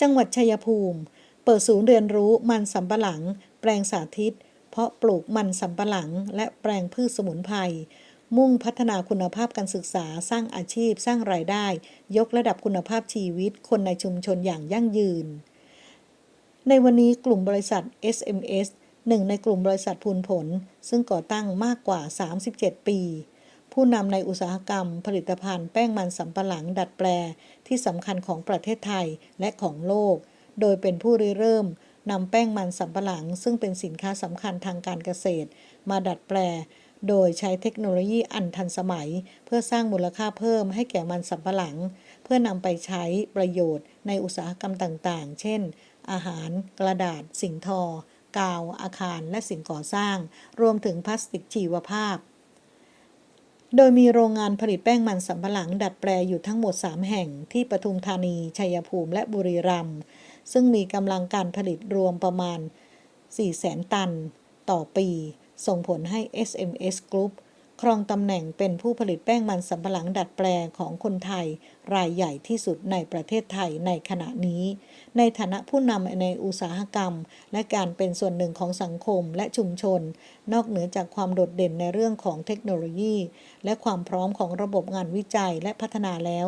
จังหวัดชัยภูมิ เปิดศูนย์เรียนรู้มันสำปะหลัง แปลงสาธิต เพาะปลูกมันสำปะหลัง และแปลงพืชสมุนไพรมุ่งพัฒนาคุณภาพการศึกษาสร้างอาชีพ สร้างรายได้ ยกระดับคุณภาพชีวิต คนในชุมชนอย่างยั่งยืน ในวันนี้กลุ่มบริษัท SMS หนึ่งในกลุ่มบริษัทพูนผล ซึ่งก่อตั้งมากกว่า 37 ปี ผู้นำในอุตสาหกรรม ผลิตภัณฑ์แป้งมันสำปะหลังดัดแปลที่สำคัญของประเทศไทยและของโลก โดยเป็นผู้ริเริ่มนำแป้งมันสำปะหลัง ซึ่งเป็นสินค้าสำคัญทางการเกษตร มาดัดแปล โดยใช้เทคโนโลยีอันทันสมัย เพื่อสร้างมูลค่าเพิ่มให้แก่มันสำปะหลัง เพื่อนำไปใช้ประโยชน์ในอุตสาหกรรมต่างๆ เช่น อาหาร กระดาษ สิ่งทอ กาว อาคาร และสิ่งก่อสร้าง รวมถึงพลาสติกชีวภาพ โดยมีโรงงานผลิตแป้งมันสำปะหลังดัดแปลอยู่ทั้งหมด 3 แห่งที่ปทุมธานี ชัยภูมิ และบุรีรัมย์ซึ่งมีกำลังการผลิตรวมประมาณ 400,000 ตัน ต่อปี ส่งผลให้ SMS Group ครองตำแหน่งเป็นผู้ผลิตแป้งมันสำปะหลังดัดแปลงของคนไทย รายใหญ่ที่สุดในประเทศไทยในขณะนี้ ในฐานะผู้นำในอุตสาหกรรม และการเป็นส่วนหนึ่งของสังคมและชุมชน นอกเหนือจากความโดดเด่นในเรื่องของเทคโนโลยี และความพร้อมของระบบงานวิจัยและพัฒนาแล้ว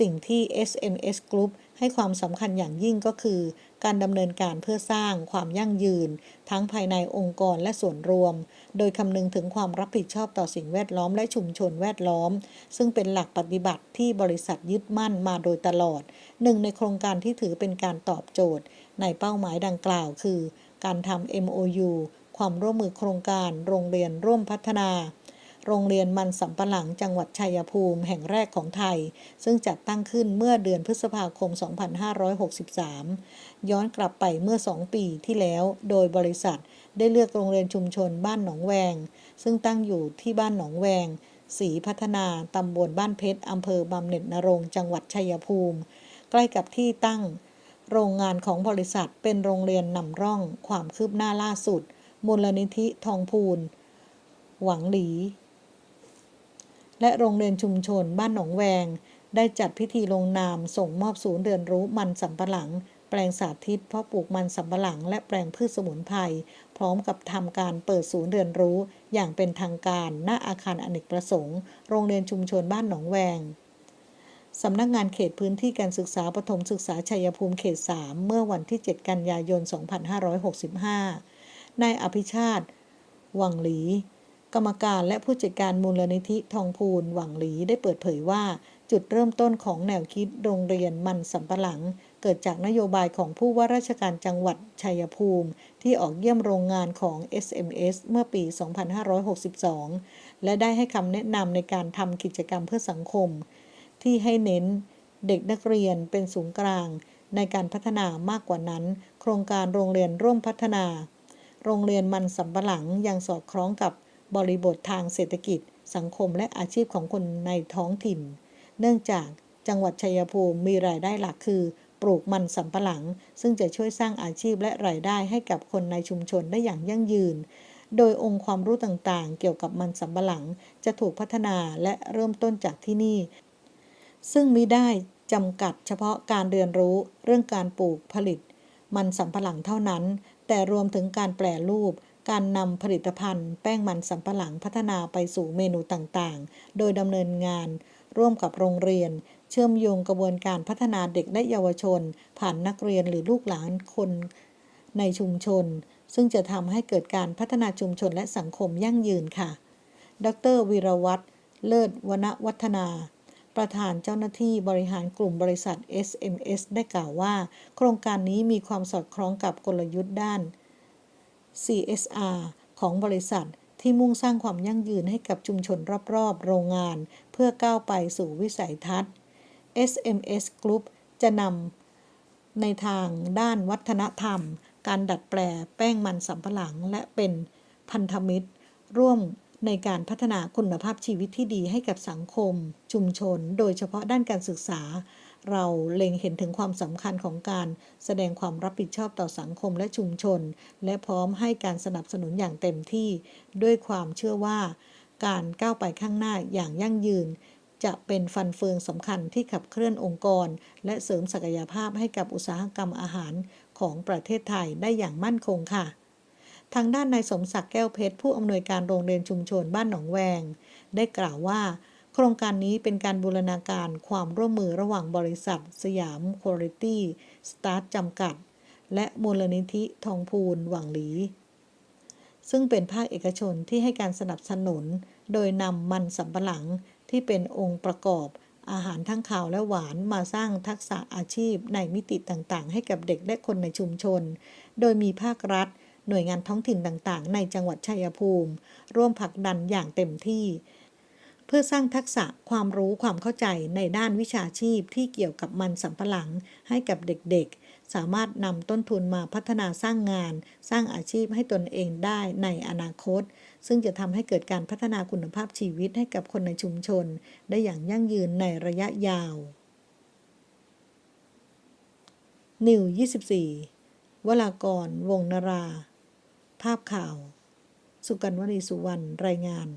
สิ่งที่ SMS Group ให้ความสำคัญอย่างยิ่งก็คือ การดำเนินการเพื่อสร้างความยั่งยืน ทั้งภายในองค์กรและส่วนรวม โดยคำนึงถึงความรับผิดชอบต่อสิ่งแวดล้อมและชุมชนแวดล้อม ซึ่งเป็นหลักปฏิบัติที่บริษัทยึดมั่นมาโดยตลอด หนึ่งในโครงการที่ถือเป็นการตอบโจทย์ ในเป้าหมายดังกล่าวคือ การทำ MOU ความร่วมมือโครงการโรงเรียนร่วมพัฒนา โรงเรียนมันสำปะหลังจังหวัดชัยภูมิแห่งแรกของไทย ซึ่งจัดตั้งขึ้นเมื่อเดือนพฤษภาคม 2563 ย้อนกลับไปเมื่อ 2 ปีที่แล้ว โดยบริษัทได้เลือกโรงเรียนชุมชนบ้านหนองแวง ซึ่งตั้งอยู่ที่บ้านหนองแวงศรีพัฒนาตำบลบ้านเพชรอำเภอบำเหน็จนรงจังหวัดชัยภูมิ ใกล้กับที่ตั้ง โรงงานของบริษัทเป็นโรงเรียนนำร่องความคืบหน้าล่าสุด มูลนิธิทองพูน หวังหลี และโรงเรียนชุมชนบ้านหนองแวง ได้จัดพิธีลงนาม ส่งมอบศูนย์เรียนรู้มันสำปะหลัง แปลงสาธิตเพาะปลูกมันสำปะหลัง และแปลงพืชสมุนไพรพร้อมกับทำการเปิดศูนย์เรียนรู้ อย่างเป็นทางการณอาคารอเนกประสงค์ โรงเรียนชุมชนบ้านหนองแวงสำนักงานเขตพื้นที่การศึกษาปฐมศึกษาชัยภูมิเขต 3 เมื่อวันที่ 7 กันยายน 2565 นายอภิชาติ วังหลี กรรมการและผู้จัดการมูลนิธิทองพูนหวังหลีได้เปิดเผยว่า จุดเริ่มต้นของแนวคิดโรงเรียนมันสำปะหลัง เกิดจากนโยบายของผู้ว่าราชการจังหวัดชัยภูมิ ที่ออกเยี่ยมโรงงานของ SMS เมื่อปี 2562 และได้ให้คำแนะนำในการทำกิจกรรมเพื่อสังคม ที่ให้เน้นเด็กนักเรียนเป็นศูนย์กลาง ในการพัฒนามากกว่านั้น โครงการโรงเรียนร่วมพัฒนา โรงเรียนมันสำปะหลังยังสอดคล้องกับ บริบททางเศรษฐกิจ สังคมและอาชีพของคนในท้องถิ่น เนื่องจากจังหวัดชัยภูมิมีรายได้หลักคือ ปลูกมันสำปะหลัง ซึ่งจะช่วยสร้างอาชีพและรายได้ให้กับคนในชุมชนได้อย่างยั่งยืน โดยองค์ความรู้ต่างๆ เกี่ยวกับมันสำปะหลัง จะถูกพัฒนาและเริ่มต้นจากที่นี่ ซึ่งมิได้จำกัดเฉพาะการเรียนรู้เรื่องการปลูกผลิต มันสำปะหลังเท่านั้น แต่รวมถึงการแปรรูป การนำผลิตภัณฑ์ แป้งมันสำปะหลังพัฒนาไปสู่เมนูต่างๆ โดยดำเนินงาน ร่วมกับโรงเรียน เชื่อมโยงกระบวนการพัฒนาเด็กและเยาวชน ผ่านนักเรียนหรือลูกหลานคนในชุมชน ซึ่งจะทำให้เกิดการพัฒนาชุมชนและสังคมยั่งยืนค่ะ ดรวีรวัตรเลิศวนวัฒนา ประธานเจ้าหน้าที่บริหารกลุ่มบริษัท SMS ได้กล่าวว่า โครงการนี้มีความสอดคล้องกับกลยุทธ์ด้าน CSR ของบริษัทที่มุ่งสร้างความยั่งยืนให้กับชุมชนรอบๆ โรงงาน เพื่อก้าวไปสู่วิสัยทัศน์ SMS Group จะนำในทางด้านวัฒนธรรม การดัดแปลแป้งมันสำปะหลัง และเป็นพันธมิตร ร่วมในการพัฒนาคุณภาพชีวิตที่ดีให้กับสังคม ชุมชน โดยเฉพาะด้านการศึกษา เราเล็งเห็นถึงความสำคัญของการแสดงความรับผิดชอบต่อสังคมและชุมชน และพร้อมให้การสนับสนุนอย่างเต็มที่ ด้วยความเชื่อว่าการก้าวไปข้างหน้าอย่างยั่งยืน จะเป็นฟันเฟืองสำคัญที่ขับเคลื่อนองค์กร และเสริมศักยภาพให้กับอุตสาหกรรมอาหารของประเทศไทยได้อย่างมั่นคงค่ะ ทางด้านนายสมศักดิ์แก้วเพชรผู้อำนวยการโรงเรียนชุมชนบ้านหนองแวง ได้กล่าวว่า โครงการนี้เป็นการบูรณาการความร่วมมือระหว่างบริษัท สยามคุณ i t y สตาร์ทจำกัด และมูลนิธิทองพูนหวังหลี ซึ่งเป็นภาคเอกชนที่ให้การสนับสนุน โดยนำมันสำปะหลังที่เป็นองค์ประกอบอาหารทั้งขาวและหวานมาสร้างทักษะอาชีพในมิติต่างๆ ให้กับเด็กและคนในชุมชน โดยมีภาครัฐ หน่วยงานท้องถิ่นต่างๆ ในจังหวัดชัยภูมิ ร่วมผลักดันอย่างเต็มที่ เพื่อสร้างทักษะความรู้ความเข้าใจในด้านวิชาชีพที่เกี่ยวกับมันสำปะหลังให้กับเด็กๆ สามารถนำต้นทุนมาพัฒนาสร้างงาน สร้างอาชีพให้ตนเองได้ในอนาคต ซึ่งจะทำให้เกิดการพัฒนาคุณภาพชีวิตให้กับคนในชุมชน ได้อย่างยั่งยืนในระยะยาวนิว24วลากร วงนรา ภาพข่าว สุกันวลีสุวรรณ รายงาน